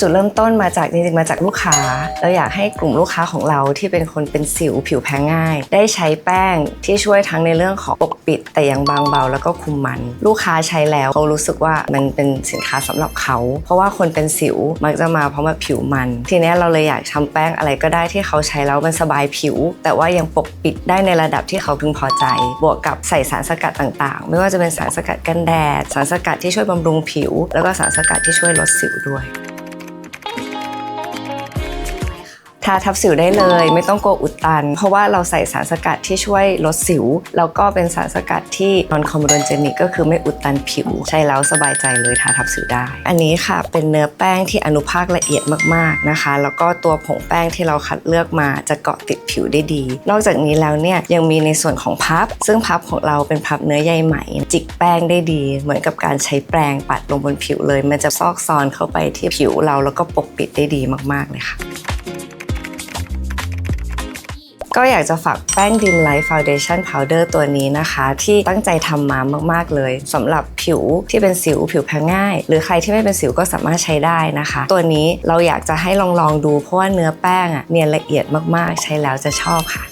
จุดเริ่มต้นมาจากจริงๆมาจากลูกค้า เราอยากให้กลุ่มลูกค้าของเราที่เป็นคนเป็นสิวผิวแพ้ง่าย ได้ใช้แป้งที่ช่วยทั้งในเรื่องของปกปิด แต่ยังบางเบาแล้วก็คุมมัน ลูกค้าใช้แล้วเขารู้สึกว่ามันเป็นสินค้าสำหรับเขา เพราะว่าคนเป็นสิวมักจะมาเพราะว่าผิวมัน ทีนี้เราเลยอยากทำแป้งอะไรก็ได้ที่เขาใช้แล้วมันสบายผิว แต่ว่ายังปกปิดได้ในระดับที่เขาพึงพอใจ บวกกับใส่สารสกัดต่างๆ ไม่ว่าจะเป็นสารสกัดกันแดด สารสกัดที่ช่วยบำรุงผิว แล้วก็สารสกัดที่ช่วยลดสิวด้วย ทาทับสิวได้เลย ไม่ต้องกลัวอุดตัน เพราะว่าเราใส่สารสกัดที่ช่วยลดสิว แล้วก็เป็นสารสกัดที่นอนคอมโดนเจนิกก็คือไม่อุดตันผิว ใช้แล้วสบายใจเลยทาทับสิวได้ อันนี้ค่ะเป็นเนื้อแป้งที่อนุภาคละเอียดมากๆนะคะ แล้วก็ตัวผงแป้งที่เราคัดเลือกมาจะเกาะติดผิวได้ดี นอกจากนี้แล้วเนี่ยยังมีในส่วนของพับ ซึ่งพับของเราเป็นพับเนื้อใยไหม จิกแป้งได้ดี เหมือนกับการใช้แปรงปัดลงบนผิวเลย มันจะซอกซอนเข้าไปที่ผิวเราแล้วก็ปกปิดได้ดีมากๆเลยค่ะ ก็อยากจะฝากแป้งดิมไลท์ฟาวเดชั่นพาวเดอร์ตัวนี้นะคะ ที่ตั้งใจทำมามาก ๆ เลยสำหรับผิวที่เป็นสิวผิวแพ้ง่าย หรือใครที่ไม่เป็นสิวก็สามารถใช้ได้นะคะ ตัวนี้เราอยากจะให้ลองลองดูเพราะว่าเนื้อแป้งอะเนียนละเอียดมากๆ ใช้แล้วจะชอบค่ะ